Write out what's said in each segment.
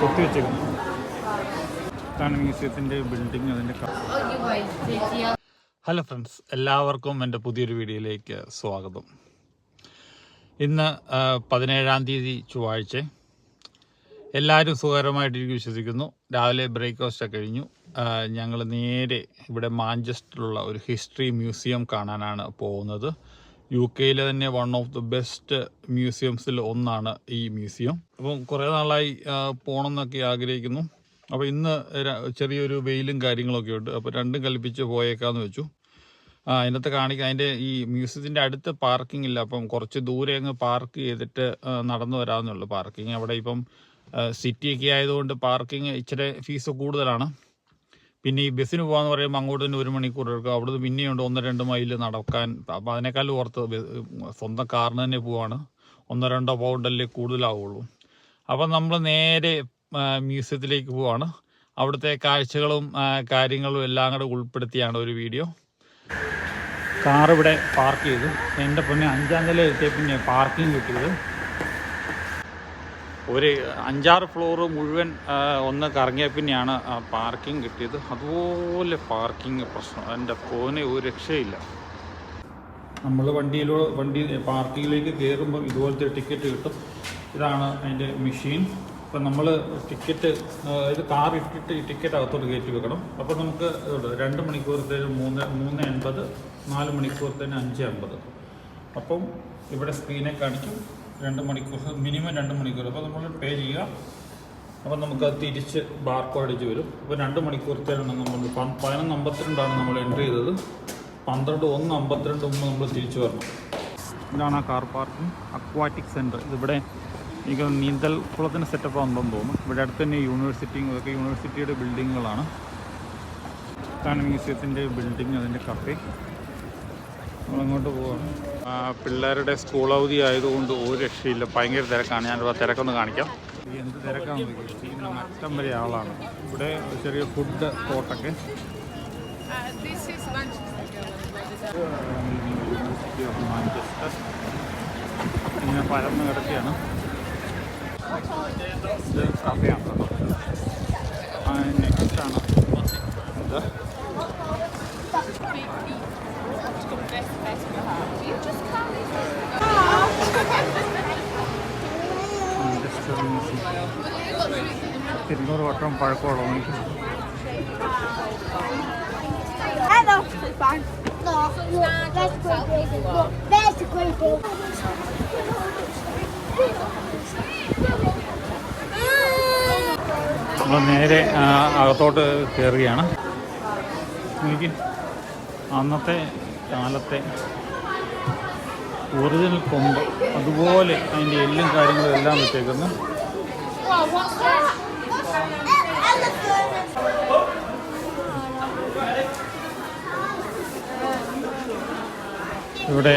കൊത്തി വെച്ചേക്കുന്നു. ഇതാണ് മ്യൂസിയത്തിന്റെ building hello friends എല്ലാവർക്കും എന്റെ പുതിയൊരു വീഡിയോയിലേക്ക് സ്വാഗതം. ഇന്ന് പതിനേഴാം തീയതി ചൊവ്വാഴ്ച. എല്ലാവരും സുഖകരമായിട്ടിരിക്കും വിശ്വസിക്കുന്നു. രാവിലെ ബ്രേക്ക്ഫാസ്റ്റ് ഒക്കെ കഴിഞ്ഞു. ഞങ്ങൾ നേരെ ഇവിടെ മാഞ്ചസ്റ്ററിലുള്ള ഒരു ഹിസ്റ്ററി മ്യൂസിയം കാണാനാണ് പോകുന്നത്. യു കെയിലെ തന്നെ വൺ ഓഫ് ദി ബെസ്റ്റ് മ്യൂസിയംസിൽ ഒന്നാണ് ഈ മ്യൂസിയം അപ്പം കുറേ നാളായി പോകണം പോകണമെന്നൊക്കെ ആഗ്രഹിക്കുന്നു. അപ്പോൾ ഇന്ന് ചെറിയൊരു വെയിലും കാര്യങ്ങളൊക്കെ ഉണ്ട്. അപ്പോൾ രണ്ടും കൽപ്പിച്ച് പോയേക്കാന്ന് വെച്ചു. ആ അതിനകത്ത് കാണിക്കാൻ അതിന്റെ ഈ മ്യൂസിയത്തിന്റെ അടുത്ത് പാർക്കിംഗ് ഇല്ല. അപ്പം കുറച്ച് ദൂരെ അങ്ങ് പാർക്ക് ചെയ്തിട്ട് നടന്നു വരാമെന്നുള്ളൂ പാർക്കിംഗ് അവിടെ ഇപ്പം സിറ്റിയൊക്കെ ആയതുകൊണ്ട് പാർക്കിംഗ് ഇച്ചിരി ഫീസ് കൂടുതലാണ്. പിന്നെ ഈ ബസ്സിന് പോകാന്ന് പറയുമ്പോൾ അങ്ങോട്ട് തന്നെ ഒരു മണിക്കൂർ എടുക്കും. അവിടുന്ന് പിന്നെയുണ്ട് ഒന്ന് രണ്ട് മൈൽ നടക്കാൻ. അപ്പോൾ അതിനേക്കാളും ഓർത്ത് സ്വന്തം കാറിന് തന്നെ പോവാണ്. ഒന്നോ രണ്ടോ പൗണ്ടല്ലേ കൂടുതലാവുള്ളൂ. അപ്പം നമ്മൾ നേരെ മ്യൂസിയത്തിലേക്ക് പോവാണ്. അവിടുത്തെ കാഴ്ചകളും കാര്യങ്ങളും എല്ലാം കൂടെ ഉൾപ്പെടുത്തിയാണ് ഒരു വീഡിയോ. കാർ ഇവിടെ പാർക്ക് ചെയ്തു. എന്റെ പൊന്നെ അഞ്ചാം നില എത്തിയ പിന്നെ പാർക്കിംഗ് കിട്ടിയത്. ഒരു അഞ്ചാറ് ഫ്ലോർ മുഴുവൻ ഒന്ന് കറങ്ങിയ പിന്നെയാണ് പാർക്കിംഗ് കിട്ടിയത്. അതുപോലെ പാർക്കിംഗ് പ്രശ്നം. എന്റെ പോനെ ഒരു രക്ഷയില്ല. നമ്മൾ വണ്ടിയിലോ വണ്ടി പാർക്കിങ്ങിലേക്ക് കയറുമ്പോൾ ഇതുപോലത്തെ ടിക്കറ്റ് കിട്ടും. ഇതാണ് അതിന്റെ മെഷീൻ അപ്പം നമ്മൾ ടിക്കറ്റ് ഇത് കാർ ഇട്ടിട്ട് ഈ ടിക്കറ്റ് അകത്തോട്ട് കയറ്റി വെക്കണം. അപ്പോൾ നമുക്ക് രണ്ട് മണിക്കൂറത്തേന് മൂന്ന് മൂന്ന് എൺപത് നാല് മണിക്കൂറത്തേന് അഞ്ച് അമ്പത് അപ്പം ഇവിടെ സ്ക്രീനെ കാണിക്കും. രണ്ട് മണിക്കൂർ മിനിമം രണ്ട് മണിക്കൂർ. അപ്പോൾ നമ്മൾ പേ ചെയ്യുക. അപ്പോൾ നമുക്ക് അത് തിരിച്ച് ബാർക്കോഡ് അടിച്ച് വരും. അപ്പോൾ രണ്ട് മണിക്കൂറത്തേനാണ് നമ്മൾ പതിനൊന്ന് അമ്പത്തിരണ്ടാണ് നമ്മൾ എൻട്രി ചെയ്തത്. പന്ത്രണ്ട് ഒന്ന് അമ്പത്തിരണ്ട് മുമ്പ് നമ്മൾ തിരിച്ചു വരണം. ഇതാണ് ആ കാർ പാർക്കിംഗ് അക്വാറ്റിക് സെന്റർ ഇതിവിടെ എനിക്ക് നീന്തൽ കുളത്തിന് സെറ്റപ്പ് ഉണ്ടെന്ന് തോന്നുന്നു. ഇവിടെ അടുത്ത് തന്നെ യൂണിവേഴ്സിറ്റിയും ഇതൊക്കെ യൂണിവേഴ്സിറ്റിയുടെ ബിൽഡിങ്ങുകളാണ് മ്യൂസിയത്തിന്റെ ബിൽഡിംഗ് അതിന്റെ കഫേ നമ്മളങ്ങോട്ട് പോവാം. ആ, പിള്ളേരുടെ സ്കൂൾ അവധി ആയതുകൊണ്ട് ഒരു രക്ഷയില്ല. ഭയങ്കര തിരക്കാണ്. ഞാൻ തിരക്കൊന്ന് കാണിക്കാം. എന്ത് തിരക്കാണ് അറ്റം വരെ ആളാണ്. ഇവിടെ ചെറിയ ഫുഡ് കോട്ടൊക്കെ മാഞ്ചസ്റ്റർ. ഇങ്ങനെ പരന്ന് കിടക്കുകയാണ്. ഇത് കഫയാണ് കേട്ടോ ആ നെക്സ്റ്റ് ഇരുന്നൂറ് വട്ടം പഴക്കമുള്ള എനിക്ക്. നമ്മൾ നേരെ അകത്തോട്ട് കയറുകയാണ് എനിക്ക് അന്നത്തെ കാലത്തെ ഒറിജിനൽ കൊമ്പ് അതുപോലെ അതിന്റെ എല്ലും കാര്യങ്ങളും എല്ലാം വെച്ചേക്കുന്നു. ഇവിടെ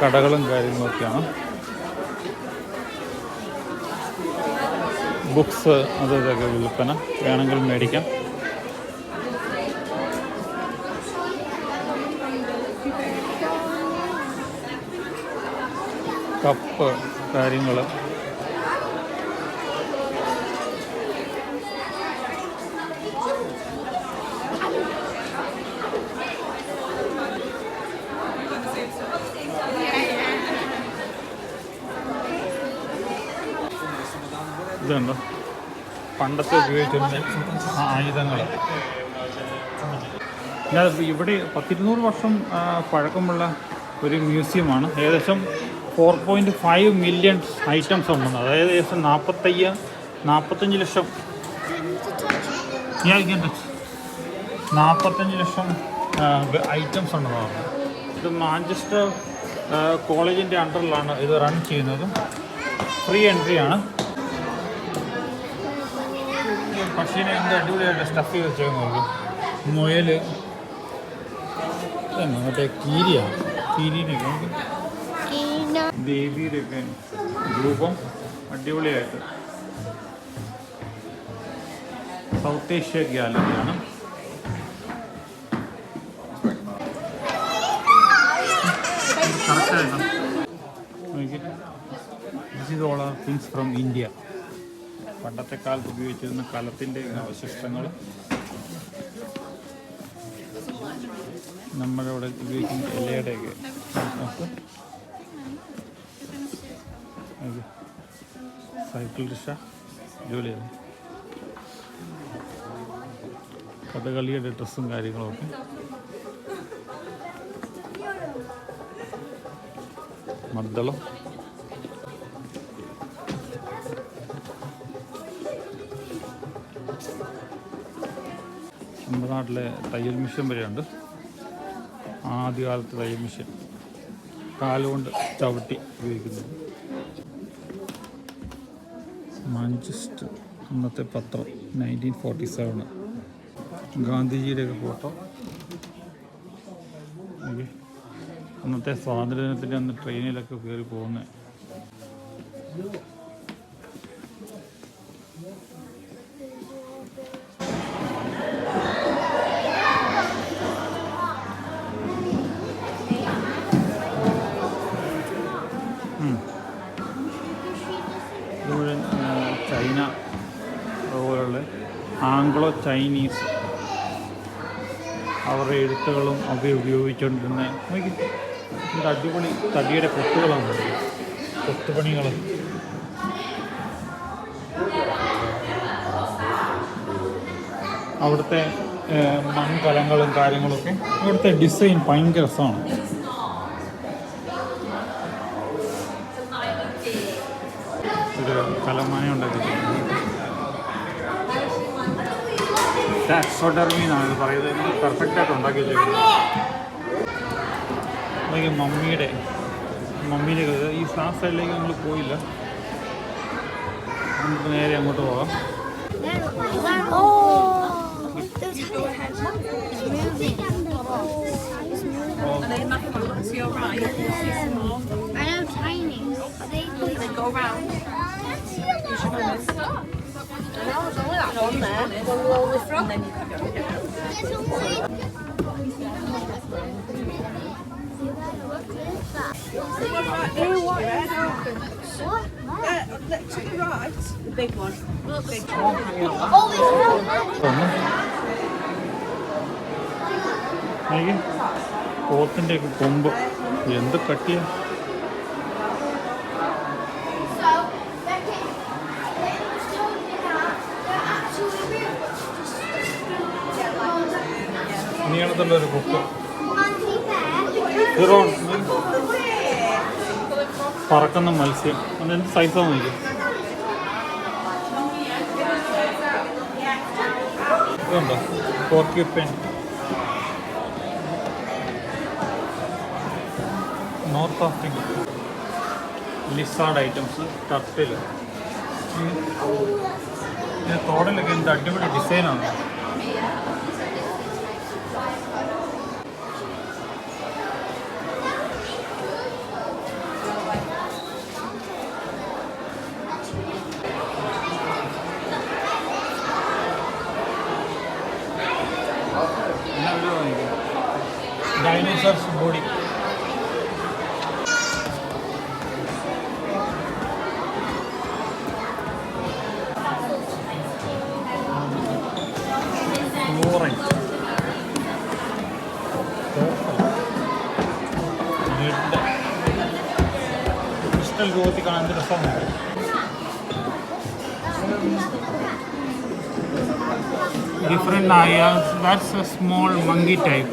കടകളും കാര്യങ്ങളൊക്കെയാണ്. ബുക്സ് അത് ഇതൊക്കെ വിൽപ്പന. വേണമെങ്കിൽ മേടിക്കാം. കപ്പ് കാര്യങ്ങൾ ഇതുണ്ടോ. പണ്ടത്തെ ഉപയോഗിച്ചിരുന്ന ആയുധങ്ങൾ. ഇവിടെ പത്തിരുന്നൂറ് വർഷം പഴക്കമുള്ള ഒരു മ്യൂസിയമാണ്. ഏകദേശം four point five million items ഉണ്ടെന്ന്. അതായത് ഏകദേശം നാൽപ്പത്തയ്യ നാൽപ്പത്തഞ്ച് ലക്ഷം. നാൽപ്പത്തഞ്ച് ലക്ഷം ഐറ്റംസ് ഉണ്ടെന്ന് പറഞ്ഞു. ഇത് മാഞ്ചസ്റ്റർ കോളേജിന്റെ അണ്ടറിലാണ് ഇത് റൺ ചെയ്യുന്നത്. ഫ്രീ എൻട്രി ആണ്. പക്ഷീനെ എന്ത് അടിപൊളിയായിട്ട് സ്റ്റഫ് ചെയ്ത് വെച്ചേക്കുന്നത് മുയൽ മറ്റേ കീരിയാണ് കീരിനൊക്കെ ദേവിയുടെയൊക്കെ രൂപം അടിപൊളിയായിട്ട്. South Asia ഗ്യാലറിയാണ് this is all are things from India പണ്ടത്തെ കാലത്ത് ഉപയോഗിച്ചിരുന്ന കലത്തിന്റെ അവശിഷ്ടങ്ങൾ നമ്മളിവിടെ ഉപയോഗിക്കുന്ന ഇലയുടെയൊക്കെ. സൈക്കിൾ റിക്ഷ ജോലിയാണ് കഥകളിയുടെ ഡ്രസ്സും കാര്യങ്ങളൊക്കെ മദ്ദളം നമ്മുടെ നാട്ടിലെ തയ്യൽ മിഷൻ വരെയുണ്ട്. ആദ്യകാലത്ത് തയ്യൽ മിഷൻ കാലുകൊണ്ട് ചവിട്ടി ഉപയോഗിക്കുന്നത്. മാഞ്ചസ്റ്റർ അന്നത്തെ പത്രം നയന്റീൻ ഫോർട്ടി സെവന് ഗാന്ധിജിയുടെയൊക്കെ ഫോട്ടോ. അന്നത്തെ സ്വാതന്ത്ര്യദിനത്തിന്റെ അന്ന് ട്രെയിനിലൊക്കെ കയറി പോകുന്നത് ചൈനീസ് അവരുടെ എഴുത്തുകളും ഒക്കെ ഉപയോഗിച്ചുകൊണ്ടിരുന്ന അടിപൊളി തടിയുടെ കൊത്തുകളാണ്. കൊത്തുപണികൾ അവിടുത്തെ മൺകലങ്ങളും കാര്യങ്ങളൊക്കെ അവിടുത്തെ ഡിസൈൻ ഭയങ്കര രസമാണ് ഒരു കലമാന ഉണ്ടാക്കി ടാക്സോഡർമി എന്നാണ് ഇത് പറയുന്നത് പെർഫെക്റ്റായിട്ട് ഉണ്ടാക്കി വെച്ചിരിക്കുന്നത് അല്ലെങ്കിൽ മമ്മിയുടെ മമ്മീന്റെ ഈ ആ സൈഡിലേക്ക് നമ്മൾ പോയില്ല നമുക്ക് നേരെ അങ്ങോട്ട് പോകാം Oh. It's moving. And they back on ഒക്കെ കൊമ്പ് എന്ത് കട്ടിയാ നീളത്തുള്ള ഒരു കൊക്ക്. ഹീറോൺ പറക്കുന്ന മത്സ്യം. അതെന്ത് സൈസാണ് നോക്കി ഇതുണ്ടോ? Porcupine North Africa lizard items turtle തോടലൊക്കെ എന്ത് അടിപൊളി ഡിസൈനാണ് ഡൈനോസർസ് ബോഡി ക്രിസ്റ്റൽ രൂപത്തിൽ കാണാൻ എന്ത് രസമാണ് different ayas. That's a small monkey type.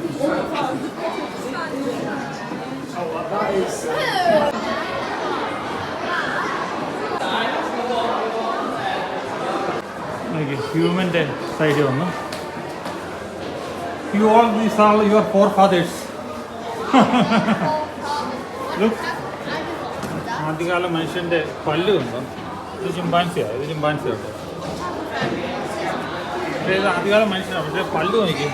Okay, side side വന്നു you all these all your forefathers ആദ്യകാല മനുഷ്യന്റെ പല്ല് കണ്ടോ? ഇത് ചിമ്പാൻസിയാണ് ഇത് ചിമ്പാൻസിയാണ് ആദ്യകാല മനുഷ്യനാണ് പക്ഷേ പല്ല് നോക്കി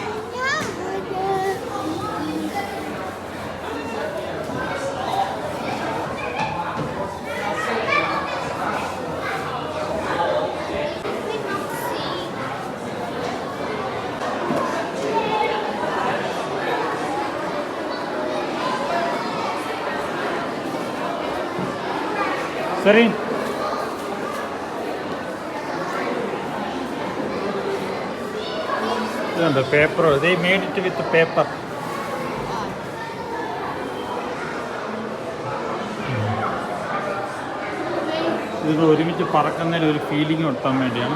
சரி the paper they made it with the paper ഇതിന് ഒരുമിച്ച് പറക്കുന്നതിൽ ഒരു ഫീലിംഗ് കൊടുക്കാൻ വേണ്ടിയാണ്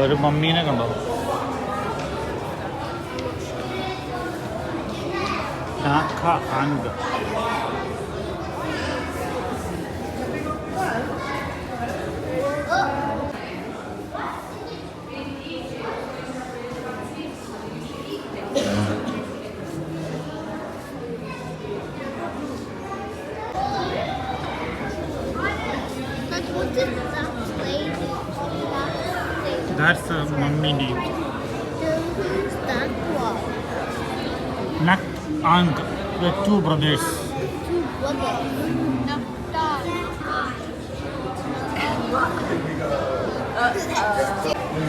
കണ്ടോ? ഒരു മമ്മീനെ കണ്ടോ? Thank you. That that's mummy name Who's that one? Nak and the two brothers. Two brothers.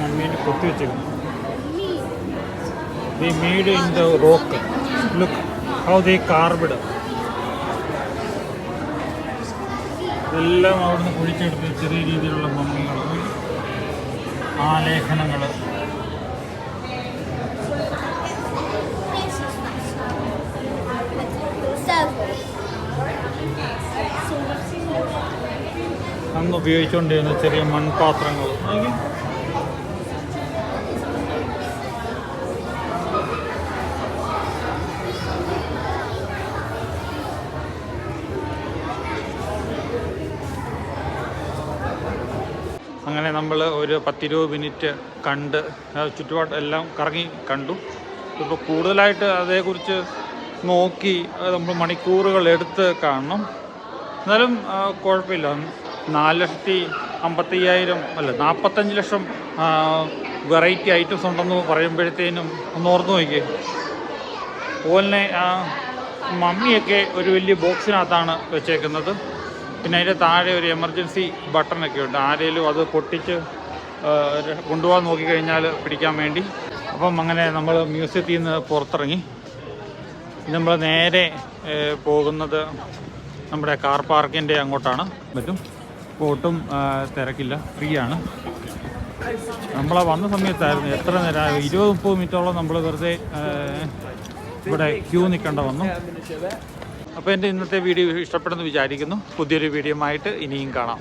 മമ്മീനെ കൊത്തി വെച്ചേക്കുന്നു Me. They made in the rock look how എല്ലാം അവിടുന്ന് കുഴിച്ചെടുത്ത് ചെറിയ രീതിയിലുള്ള മമ്മികൾ ആലേഖനങ്ങൾ അന്ന് ഉപയോഗിച്ചുകൊണ്ടിരുന്ന ചെറിയ മൺപാത്രങ്ങൾ നോക്കി. അങ്ങനെ നമ്മൾ ഒരു പത്തിരുപത് മിനിറ്റ് കണ്ട് ചുറ്റുപാട് എല്ലാം കറങ്ങി കണ്ടു. ഇപ്പോൾ കൂടുതലായിട്ട് അതേക്കുറിച്ച് നോക്കി നമ്മൾ മണിക്കൂറുകൾ എടുത്ത് കാണണം. എന്നാലും കുഴപ്പമില്ല. നാല് ലക്ഷത്തി അമ്പത്തയ്യായിരം അല്ല നാൽപ്പത്തഞ്ച് ലക്ഷം വെറൈറ്റി ഐറ്റംസ് ഉണ്ടെന്ന് പറയുമ്പോഴത്തേനും ഒന്ന് ഓർത്ത് നോക്കിയേ. ആ മമ്മിയൊക്കെ ഒരു വലിയ ബോക്സിനകത്താണ് വെച്ചേക്കുന്നത്. പിന്നെ അതിന്റെ താഴെ ഒരു എമർജൻസി ബട്ടണൊക്കെ ഉണ്ട്. ആരെങ്കിലും അത് പൊട്ടിച്ച് കൊണ്ടുപോകാൻ നോക്കിക്കഴിഞ്ഞാൽ പിടിക്കാൻ വേണ്ടി. അപ്പം അങ്ങനെ നമ്മൾ മ്യൂസിയത്തിൽ നിന്ന് പുറത്തിറങ്ങി നമ്മൾ നേരെ പോകുന്നത് നമ്മുടെ കാർ പാർക്കിന്റെ അങ്ങോട്ടാണ്. പറ്റും. ഒട്ടും തിരക്കില്ല. ഫ്രീ ആണ് നമ്മൾ വന്ന സമയത്തായിരുന്നു എത്ര നേരം ഇരുപത് മുപ്പത് മിനിറ്റോളം നമ്മൾ വെറുതെ ഇവിടെ ക്യൂ നിൽക്കേണ്ട വന്നു. അപ്പോൾ എന്റെ ഇന്നത്തെ വീഡിയോ ഇഷ്ടപ്പെടുന്നു വിചാരിക്കുന്നു. പുതിയൊരു വീഡിയോ ആയിട്ട് ഇനിയും കാണാം.